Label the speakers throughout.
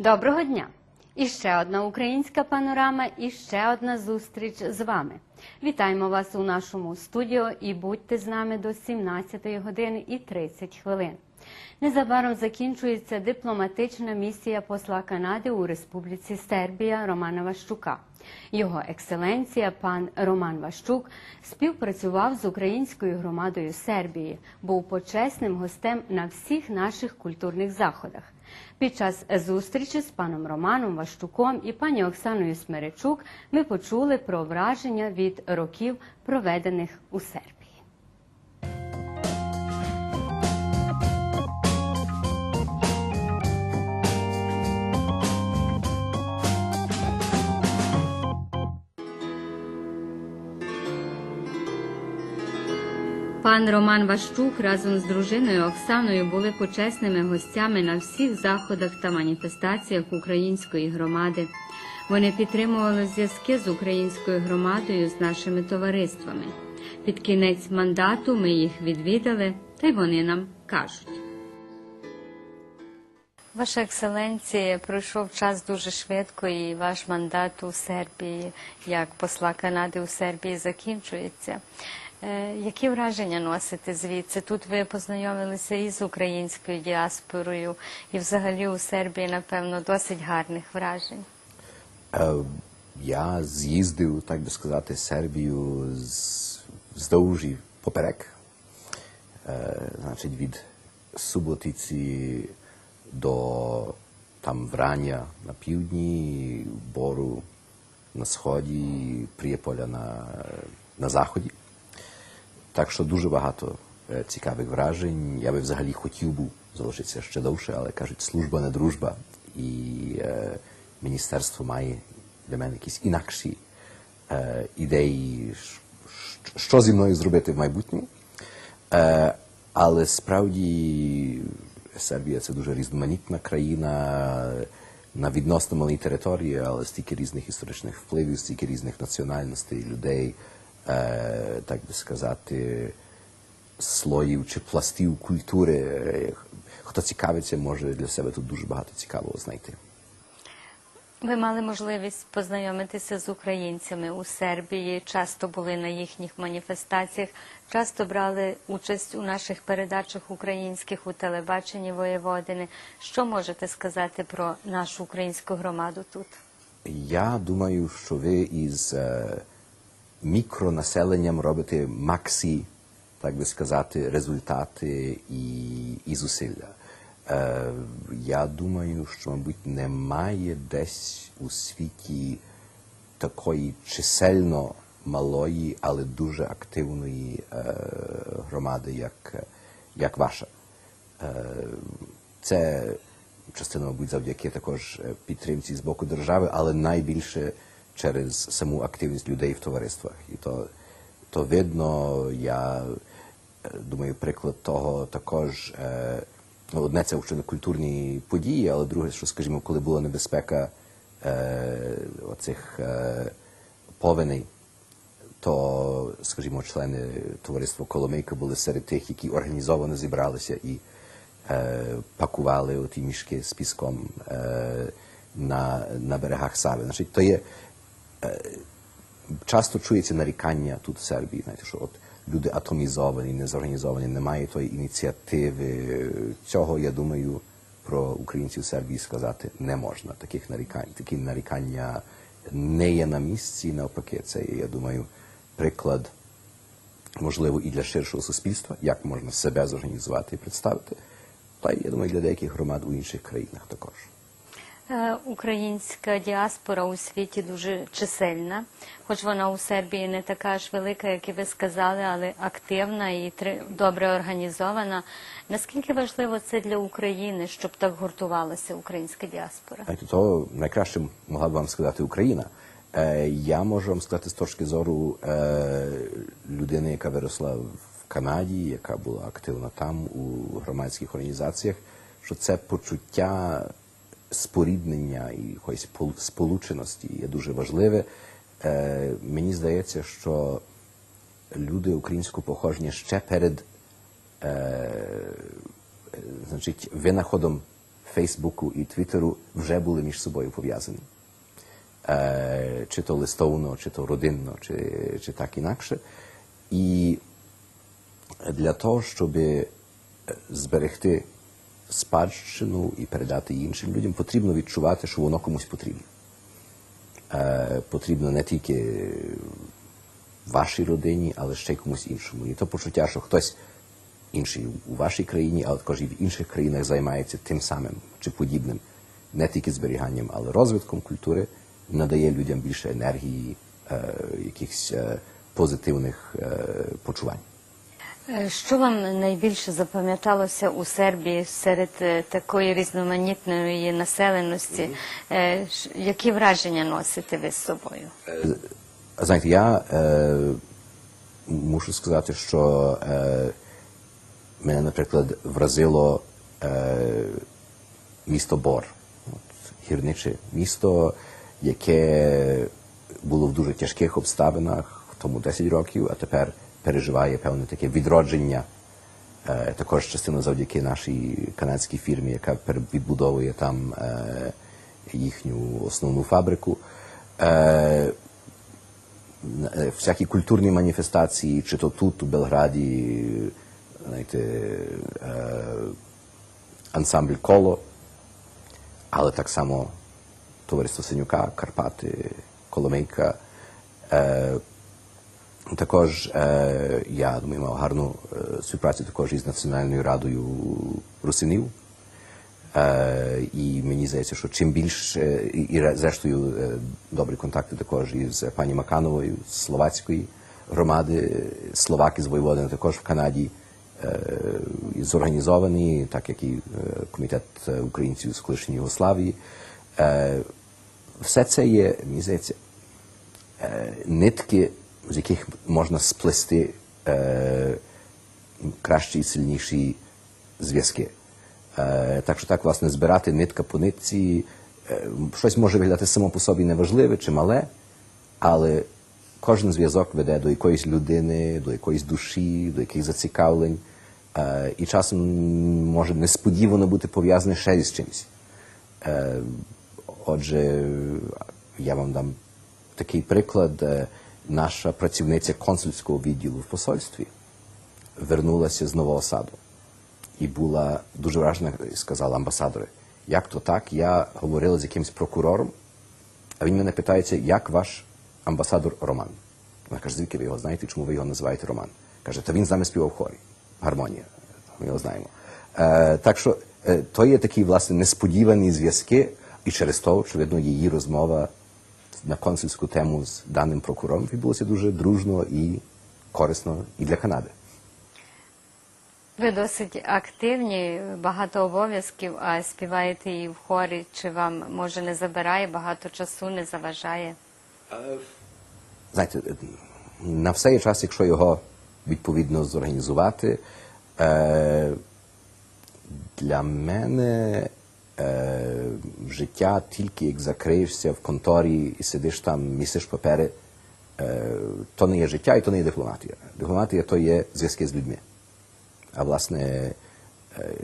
Speaker 1: Доброго дня! І ще одна українська панорама, і ще одна зустріч з вами. Вітаємо вас у нашому студіо і будьте з нами до 17 години і 30 хвилин. Незабаром закінчується дипломатична місія посла Канади у Республіці Сербія Романа Ващука. Його екселенція пан Роман Ващук співпрацював з українською громадою Сербії, був почесним гостем на всіх наших культурних заходах. Під час зустрічі з паном Романом Ващуком і пані Оксаною Смеречук ми почули про враження від років, проведених у Сербії. Пан Роман Ващук разом з дружиною Оксаною були почесними гостями на всіх заходах та маніфестаціях української громади. Вони підтримували зв'язки з українською громадою з нашими товариствами. Під кінець мандату ми їх відвідали, та й вони нам кажуть. Ваша екселенція, пройшов час дуже швидко, і ваш мандат у Сербії, як посла Канади у Сербії, закінчується. Е, Які враження носите звідси? Тут ви познайомилися із українською діаспорою, і взагалі у Сербії, напевно, досить гарних вражень.
Speaker 2: Е, Я з'їздив, так би сказати, Сербію з- вздовж і поперек. Е, Значить, від Суботиці до там Врання на півдні, Бору на сході, Прієполя на, на заході. Так що дуже багато е, цікавих вражень. Я би взагалі хотів був залишитися ще довше, але кажуть, служба не дружба. І е, міністерство має для мене якісь інакші е, ідеї, що зі мною зробити в майбутньому. Е, але справді Сербія це дуже різноманітна країна на відносно малій території, але стільки різних історичних впливів, стільки різних національностей, людей, так би сказати, слоїв чи пластів культури. Е, Хто цікавиться, може для себе тут дуже багато цікавого знайти.
Speaker 1: Ви мали можливість познайомитися з українцями у Сербії, часто були на їхніх маніфестаціях, часто брали участь у наших передачах українських у телебаченні Воєводини. Що можете сказати про нашу українську громаду тут?
Speaker 2: Я думаю, що ви із е, мікронаселенням робите максі, так би сказати, результати і, і зусилля. Е, я думаю, що, мабуть, немає десь у світі такої чисельно малої, але дуже активної е, громади, як, як ваша. Е, Це частина, мабуть, завдяки також е, підтримці з боку держави, але найбільше через саму активність людей в товариствах. І то, то видно, я думаю, приклад того також. е, одне це вже культурні події, але друге, що, скажімо, коли була небезпека е, оцих е, повеней, то, скажімо, члени товариства Коломийка були серед тих, які організовано зібралися і е, пакували оті мішки з піском е, на, на берегах Сави. Значить, то є часто чується нарікання тут в Сербії, знаєте, що от люди атомізовані, незорганізовані, немає тої ініціативи. Цього, я думаю, про українців в Сербії сказати не можна. Таких нарікань, такі нарікання не є на місці, навпаки, це я думаю, приклад, можливо, і для ширшого суспільства, як можна себе зорганізувати і представити, та я думаю, для деяких громад у інших країнах також.
Speaker 1: Е, Українська діаспора у світі дуже чисельна, хоч вона у Сербії не така ж велика, як і ви сказали, але активна і добре організована. Наскільки важливо це для України, щоб так гуртувалася українська діаспора?
Speaker 2: То найкраще могла б вам сказати Україна. Е, я можу вам сказати з точки зору е, людини, яка виросла в Канаді, яка була активна там у громадських організаціях, що це почуття споріднення і якоїсь пол- сполученості є дуже важливе. Е, мені здається, що люди українського походження ще перед е, значить, винаходом Фейсбуку і Твіттеру вже були між собою пов'язані. Е, чи то листовно, чи то родинно, чи, чи так інакше. І для того, щоб е, зберегти спадщину і передати іншим людям, потрібно відчувати, що воно комусь потрібно. Е, потрібно не тільки вашій родині, але ще й комусь іншому. І то почуття, що хтось інший у вашій країні, але також і в інших країнах займається тим самим чи подібним, не тільки зберіганням, але розвитком культури, надає людям більше енергії, е, якихось е, позитивних е, почувань.
Speaker 3: Е, Що вам найбільше запам'яталося у Сербії серед е, такої різноманітної населеності? Е, Які враження носите ви з собою?
Speaker 2: Знаєте, я е, мушу сказати, що е, мене, наприклад, вразило е, місто Бор, от, гірниче місто, яке було в дуже тяжких обставинах тому 10 років, а тепер переживає певне таке відродження. Е, також частина завдяки нашій канадській фірмі, яка відбудовує там е, їхню основну фабрику. Е, всякі культурні маніфестації, чи то тут, у Белграді, знаєте, ансамбль коло, але так само товариство Синюка, Карпати, Коломийка. Також е, я думаю, мав гарну е, співпрацю також із Національною радою русинів. Е, і мені здається, що чим більше, і, зрештою е, добрі контакти також із пані Макановою з словацької громади, словаки з Воєводина також в Канаді е, зорганізовані, так як і е, комітет українців з колишньої Югославії. Е, все це є, мені здається, е, нитки, з яких можна сплести е, кращі і сильніші зв'язки. Е, так що так, власне, збирати нитка по нитці, е, щось може виглядати само по собі неважливе чи мале, але кожен зв'язок веде до якоїсь людини, до якоїсь душі, до якихось зацікавлень. Е, і часом може несподівано бути пов'язаний ще з чимось. Е, Отже, я вам дам такий приклад. Наша працівниця консульського відділу в посольстві вернулася з Нового Саду і була дуже вражена сказала амбасадори, як то так? Я говорила з якимсь прокурором, а він мене питається, як ваш амбасадор Роман? Вона каже, звідки ви його знаєте, чому ви його називаєте Роман? Каже, та він з нами співав в хорі. Гармонія. Ми його знаємо. Е, так що е, то є такі, власне, несподівані зв'язки, і через то, очевидно, її розмова на консульську тему з даним прокурором відбулася дуже дружно і корисно і для Канади.
Speaker 3: Ви досить активні, багато обов'язків, а співаєте і в хорі. Чи вам може не забирає багато часу, не заважає?
Speaker 2: знаєте, на все є час, якщо його відповідно зорганізувати. Е, для мене життя тільки як закриєшся в конторі і сидиш там, місиш папери, е, то не є життя і то не є дипломатія. Дипломатія то є зв'язки з людьми. А власне, е,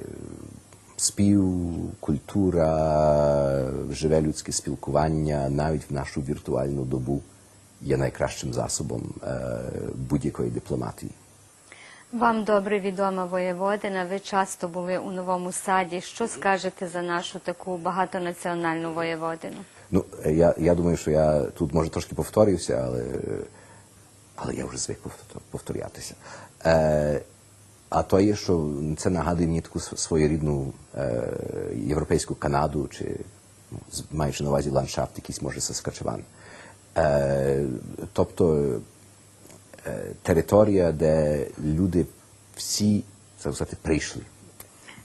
Speaker 2: спів, культура, живе людське спілкування навіть в нашу віртуальну добу є найкращим засобом е, будь-якої дипломатії.
Speaker 3: Вам добре відома воєводина. Ви часто були у новому саді. Що скажете за нашу таку багатонаціональну воєводину?
Speaker 2: Ну, я, я думаю, що я тут може трошки повторюся, але, але я вже звик повтор- повторятися. Е, а то є, що це нагадує мені таку св- своєрідну е, європейську Канаду, чи ну, маючи на увазі ландшафт, якийсь може Саскачеван. Е, тобто територія, де люди всі, сказати, прийшли.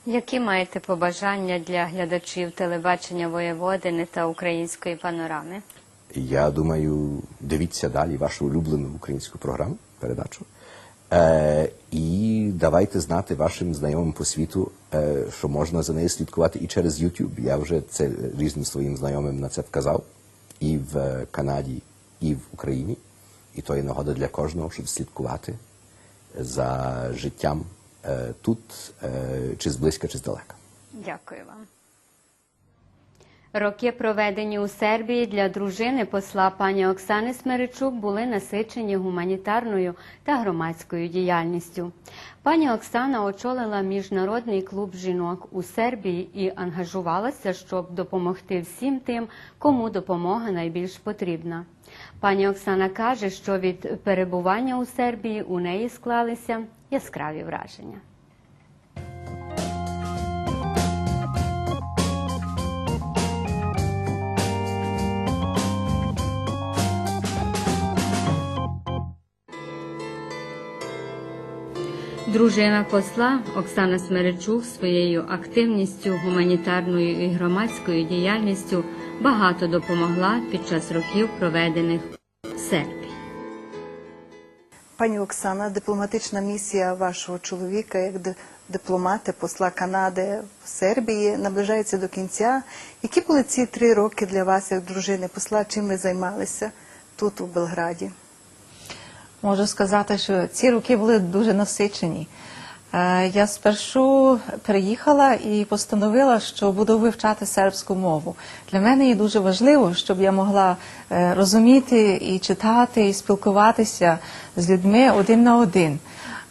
Speaker 3: Які маєте побажання для глядачів телебачення воєводини та української панорами?
Speaker 2: Я думаю, дивіться далі вашу улюблену українську програму, передачу. Е, і давайте знати вашим знайомим по світу, е, що можна за нею слідкувати і через YouTube. Я вже це різним своїм знайомим на це вказав і в е, Канаді, і в Україні. І то є нагода для кожного, щоб слідкувати за життям е, тут, е, чи зблизька, чи здалека.
Speaker 3: Дякую вам.
Speaker 1: Роки, проведені у Сербії для дружини посла пані Оксани Смеречук, були насичені гуманітарною та громадською діяльністю. Пані Оксана очолила міжнародний клуб жінок у Сербії і ангажувалася, щоб допомогти всім тим, кому допомога найбільш потрібна. Пані Оксана каже, що від перебування у Сербії у неї склалися яскраві враження. Дружина посла Оксана Смеречук своєю активністю, гуманітарною і громадською діяльністю багато допомогла під час років, проведених в Сербії.
Speaker 4: Пані Оксана, дипломатична місія вашого чоловіка як ди- дипломата, посла Канади в Сербії наближається до кінця. Які були ці три роки для вас, як дружини посла? Чим ви займалися тут, у Белграді?
Speaker 5: Можу сказати, що ці роки були дуже насичені. Е, Я спершу приїхала і постановила, що буду вивчати сербську мову. Для мене є дуже важливо, щоб я могла е, розуміти і читати, і спілкуватися з людьми один на один.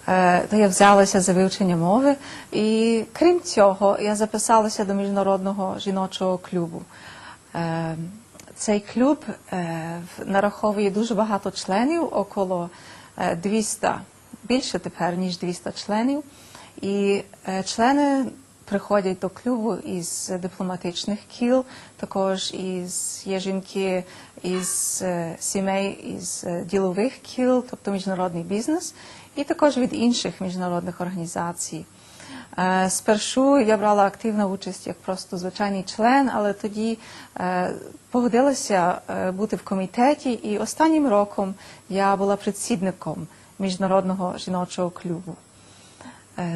Speaker 5: Е, То я взялася за вивчення мови, і крім цього, я записалася до міжнародного жіночого клубу. Е, цей клуб е, нараховує дуже багато членів, около е, 200, більше тепер, ніж 200 членів. І е, члени приходять до клубу із дипломатичних кіл, також із є жінки із е, сімей із е, ділових кіл, тобто міжнародний бізнес, і також від інших міжнародних організацій. Е, Спершу я брала активну участь як просто звичайний член, але тоді е, погодилася е, бути в комітеті, і останнім роком я була предсідником міжнародного жіночого клубу.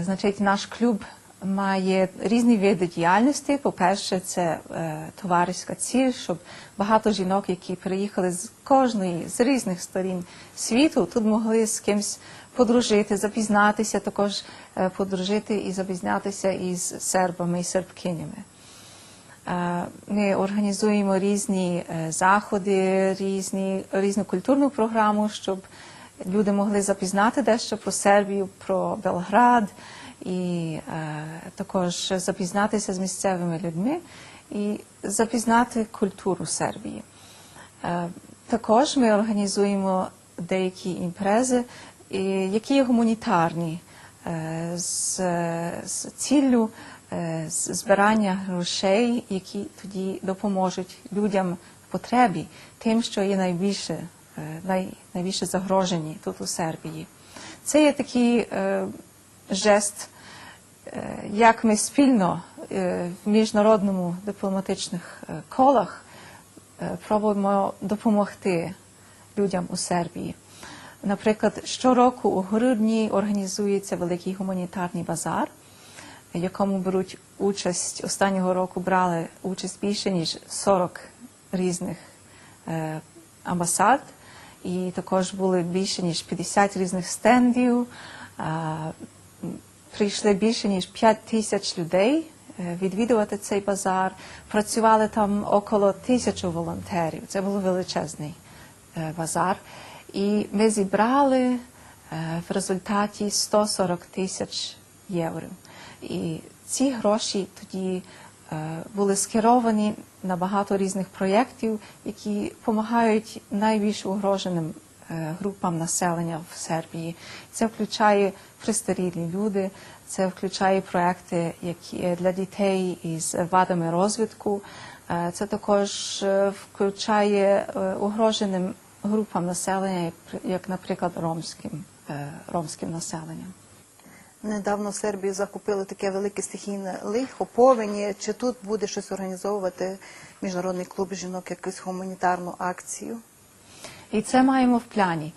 Speaker 5: Значить, наш клуб має різні види діяльності. По-перше, це е, товариська ціль, щоб багато жінок, які приїхали з кожної з різних сторін світу, тут могли з кимсь подружити, запізнатися, також е, подружити і запізнятися із сербами і сербкинями. Е, Ми організуємо різні е, заходи, різні, різну культурну програму, щоб люди могли запізнати дещо про Сербію, про Белград і е, також запізнатися з місцевими людьми і запізнати культуру Сербії. Е, Також ми організуємо деякі імпрези, які є гуманітарні е, з, з ціллю збирання грошей, які тоді допоможуть людям в потребі, тим, що є найбільше, най, найбільше загрожені тут у Сербії. Це є такий е, жест, як ми спільно е, в міжнародному дипломатичних е, колах е, пробуємо допомогти людям у Сербії. Наприклад, щороку у грудні організується великий гуманітарний базар, в якому беруть участь останнього року брали участь більше ніж 40 різних е, амбасад, і також були більше ніж 50 різних стендів. Прийшли більше ніж 5 тисяч людей е, відвідувати цей базар. Працювали там около тисячі волонтерів. Це був величезний е, базар. І ми зібрали е, в результаті 140 тисяч євро. І ці гроші тоді були скеровані на багато різних проєктів, які допомагають найбільш угроженим групам населення в Сербії. Це включає пристарілі люди, це включає проекти, які для дітей із вадами розвитку. Е, Це також е, включає е, угроженим групам населення, як, наприклад, ромським, е, ромським населенням.
Speaker 4: Недавно в Сербії закупили таке велике стихійне лихо, повені. Чи тут буде щось організовувати міжнародний клуб жінок, якусь гуманітарну акцію?
Speaker 5: І це маємо в плані.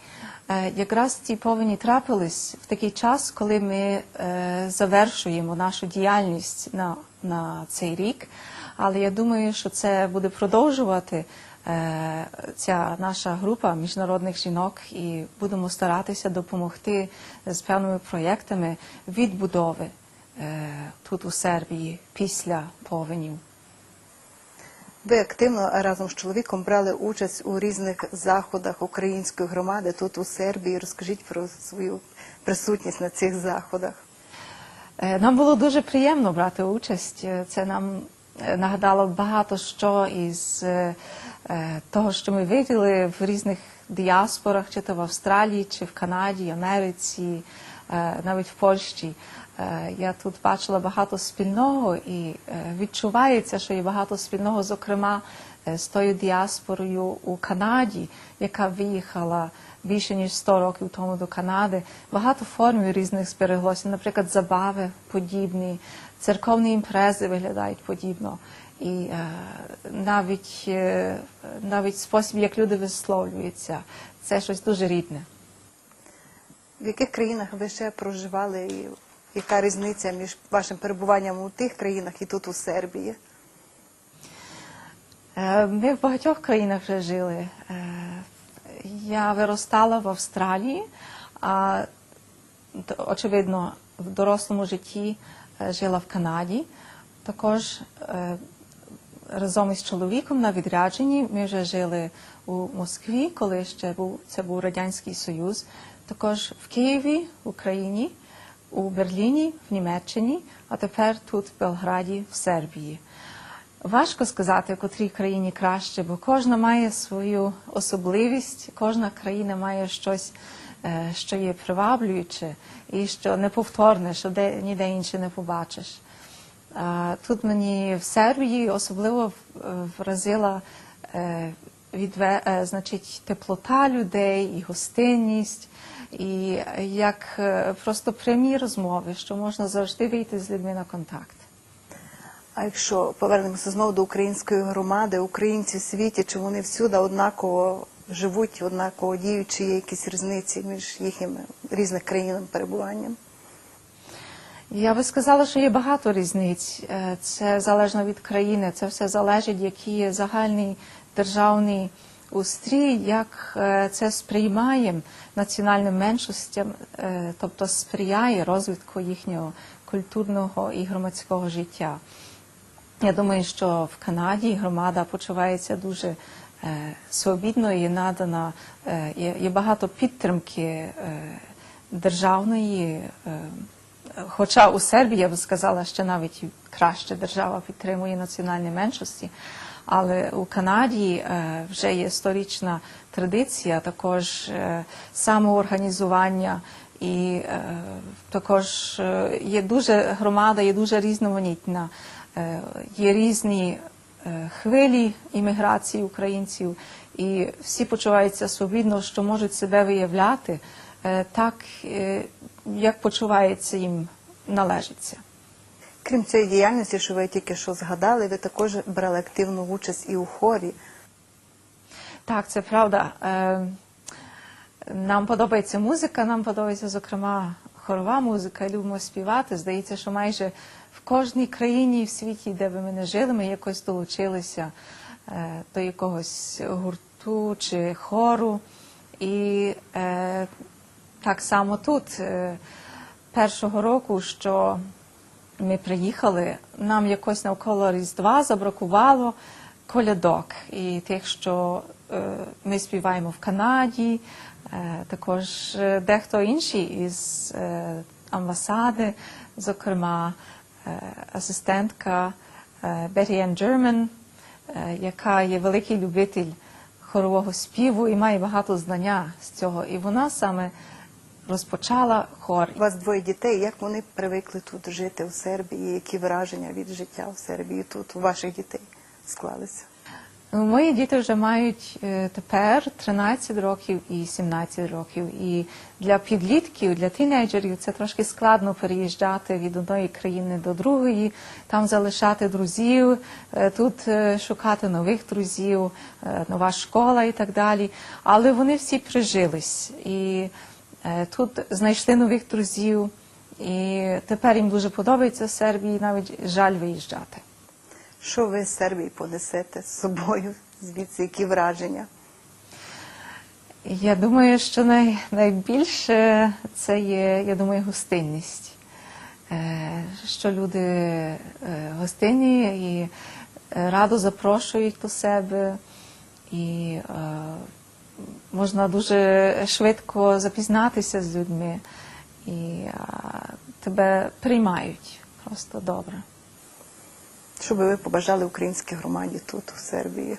Speaker 5: Е, Якраз ці повені трапились в такий час, коли ми е, завершуємо нашу діяльність на, на цей рік. Але я думаю, що це буде продовжувати е, ця наша група міжнародних жінок, і будемо старатися допомогти з певними проєктами відбудови тут у Сербії після повенів.
Speaker 4: Ви активно разом з чоловіком брали участь у різних заходах української громади тут у Сербії. Розкажіть про свою присутність на цих заходах.
Speaker 5: Е, Нам було дуже приємно брати участь. Е, Це нам е, нагадало багато що із того, що ми виділи в різних діаспорах, чи то в Австралії, чи в Канаді, Америці, навіть в Польщі. Е, Я тут бачила багато спільного і е, відчувається, що є багато спільного, зокрема е, з тою діаспорою у Канаді, яка виїхала більше ніж 100 років тому до Канади. Багато формів різних збереглося. Наприклад, забави подібні, церковні імпрези виглядають подібно. І е, навіть, е, навіть спосіб, як люди висловлюються, це щось дуже рідне.
Speaker 4: В яких країнах ви ще проживали і яка різниця між вашим перебуванням у тих країнах і тут у Сербії?
Speaker 5: Е, Ми в багатьох країнах вже жили. Е, Я виростала в Австралії, а очевидно, в дорослому житті е, жила в Канаді. Також разом із чоловіком на відрядженні ми вже жили у Москві, коли ще був це був Радянський Союз. Також в Києві, в Україні, у Берліні, в Німеччині, а тепер тут, в Белграді, в Сербії. Важко сказати, в котрій країні краще, бо кожна має свою особливість, кожна країна має щось, е, що є приваблююче і що неповторне, що де, ніде інше не побачиш. Тут мені в Сербії особливо вразила е, відве, е, значить, теплота людей і гостинність, і як е, просто прямі розмови, що можна завжди вийти з людьми на контакт.
Speaker 4: А якщо повернемося знову до української громади, українці в світі, чи вони всюди однаково живуть, однаково діють, чи є якісь різниці між їхніми різних країнами перебуванням?
Speaker 5: Я би сказала, що є багато різниць. Е, Це залежно від країни. Це все залежить, який є загальний державний устрій, як е, це сприймає національним меншостям, е, тобто сприяє розвитку їхнього культурного і громадського життя. Я думаю, що в Канаді громада почувається дуже е, свобідно і надана. Є, багато підтримки державної. Хоча у Сербії, я би сказала, що навіть краще держава підтримує національні меншості. Але у Канаді е, вже є сторічна традиція, також е, самоорганізування, і е, також є дуже громада, є дуже різноманітна. Є різні хвилі імміграції українців, і всі почуваються свобідно, що можуть себе виявляти так, як почувається їм належиться.
Speaker 4: Крім цієї діяльності, що ви тільки що згадали, ви також брали активну участь і у хорі.
Speaker 5: Так, це правда. Е, Нам подобається музика, нам подобається, зокрема, хорова музика, любимо співати. Здається, що майже в кожній країні в світі, де би ми не жили, ми якось долучилися е, до якогось гурту чи хору. І е, так само тут. Першого року, що ми приїхали, нам якось навколо Різдва забракувало колядок і тих, що е, ми співаємо в Канаді, е, також е, дехто інший із амбасади, зокрема асистентка German, е, яка є великий любитель хорового співу і має багато знання з цього. І вона саме розпочала хор.
Speaker 4: У вас двоє дітей. Як вони привикли тут жити у Сербії? Які враження від життя в Сербії тут у ваших дітей склалися?
Speaker 5: Ну, Мої діти вже мають е, тепер 13 років і 17 років. І для підлітків, для тінейджерів це трошки складно переїжджати від одної країни до другої, там залишати друзів, е, тут е, шукати нових друзів, нова школа і так далі. Але вони всі прижились і тут знайшли нових друзів. І тепер їм дуже подобається Сербії, навіть жаль виїжджати.
Speaker 4: Що ви з Сербії понесете з собою? Звідси які враження?
Speaker 5: Я думаю, що най, найбільше це є, я думаю, гостинність. Е, що люди е, гостинні і е, радо запрошують до себе, і е, можна дуже швидко запізнатися з людьми, і тебе приймають просто добре.
Speaker 4: Що би ви побажали українській громаді тут, у Сербії?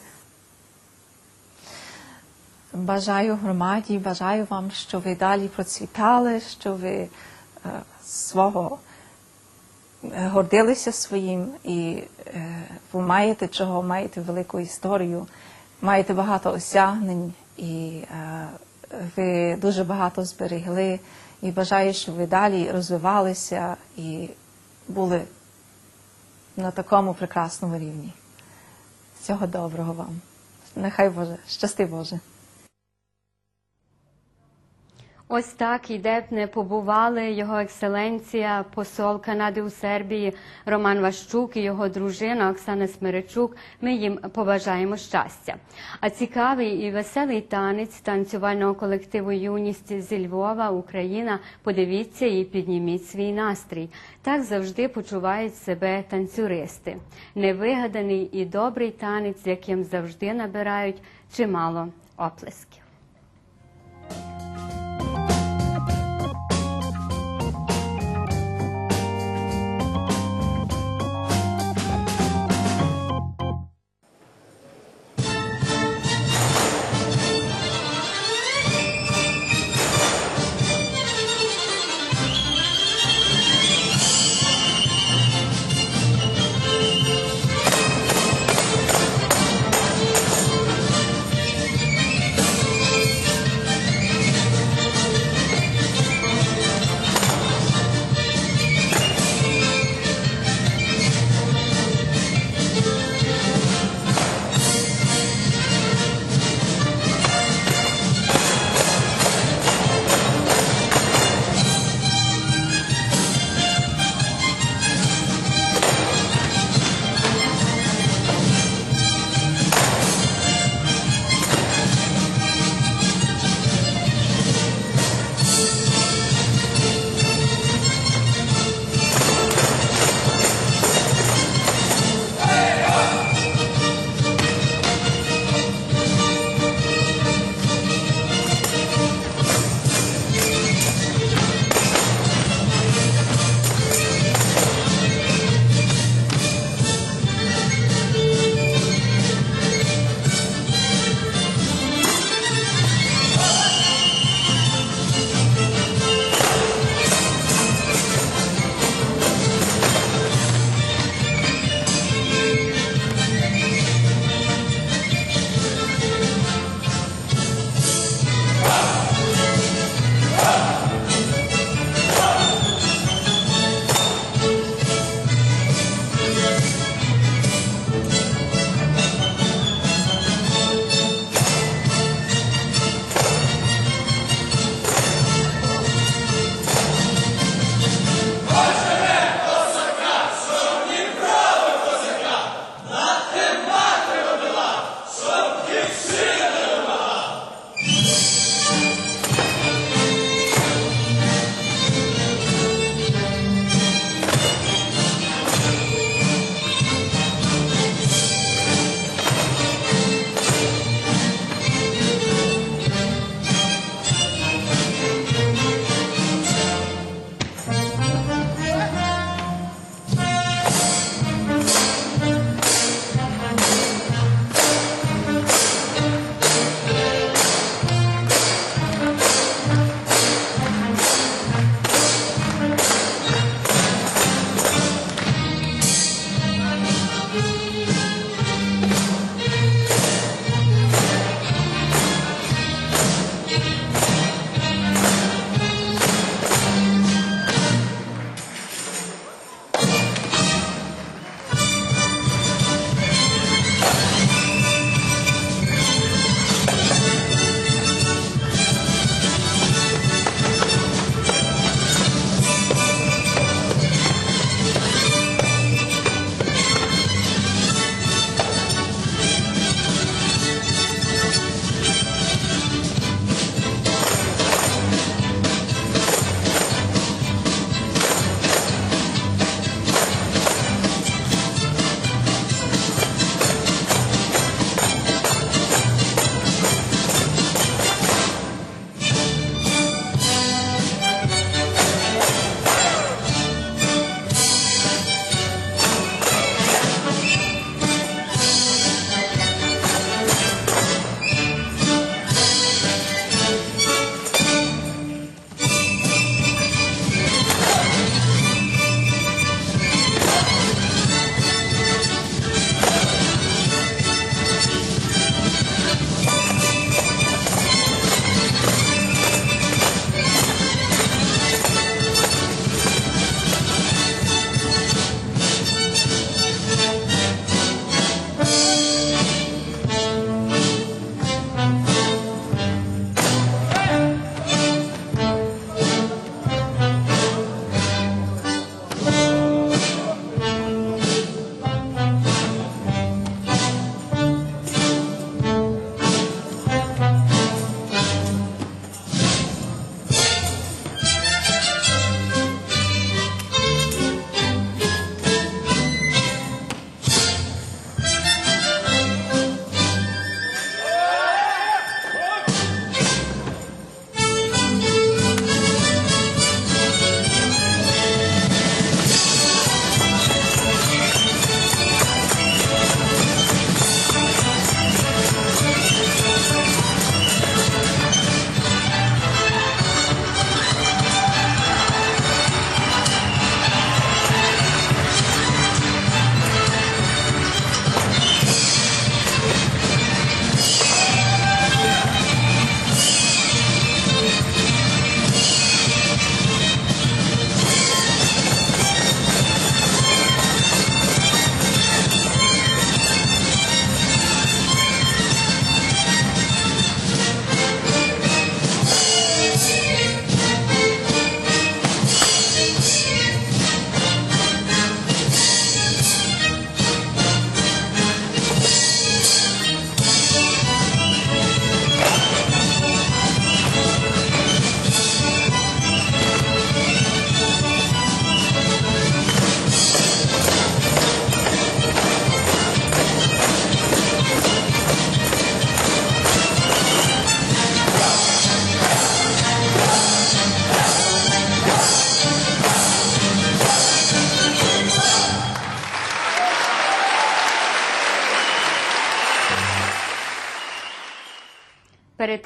Speaker 5: Бажаю громаді, бажаю вам, щоб ви далі процвітали, що ви е, свого е, гордилися своїм і е, ви маєте чого, маєте велику історію, маєте багато осягнень і е, ви дуже багато зберегли. І бажаю, щоб ви далі розвивалися і були на такому прекрасному рівні. Всього доброго вам. Нехай Боже, щасти Боже.
Speaker 1: Ось так і де б не побували його екселенція, посол Канади у Сербії Роман Ващук і його дружина Оксана Смиричук. Ми їм побажаємо щастя. А цікавий і веселий танець танцювального колективу Юність зі Львова, Україна. Подивіться і підніміть свій настрій. Так завжди почувають себе танцюристи. Невигаданий і добрий танець, яким завжди набирають чимало оплесків.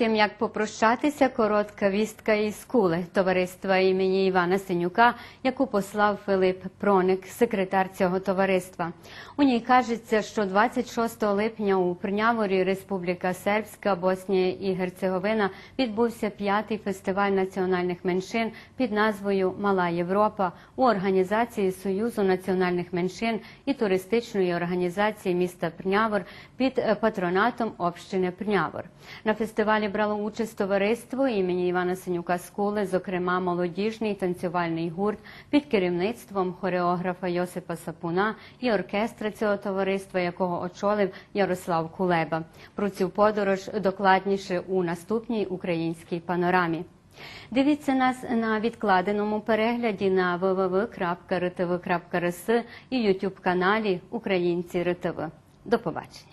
Speaker 1: Тим як попрощатися, коротка вістка із кули товариства імені Івана Синюка, яку послав Филип Проник, секретар цього товариства. У ній кажеться, що 26 липня у Прняворі Республіка Сербська, Боснія і Герцеговина відбувся п'ятий фестиваль національних меншин під назвою Мала Європа у організації Союзу національних меншин і туристичної організації міста Прнявор під патронатом общини Прнявор. На фестивалі брало участь товариство імені Івана Синюка Скули, зокрема молодіжний танцювальний гурт під керівництвом хореографа Йосипа Сапуна і оркестра цього товариства, якого очолив Ярослав Кулеба. Про цю подорож докладніше у наступній українській панорамі. Дивіться нас на відкладеному перегляді на www.rtv.rs і YouTube каналі Українці РТВ. До побачення.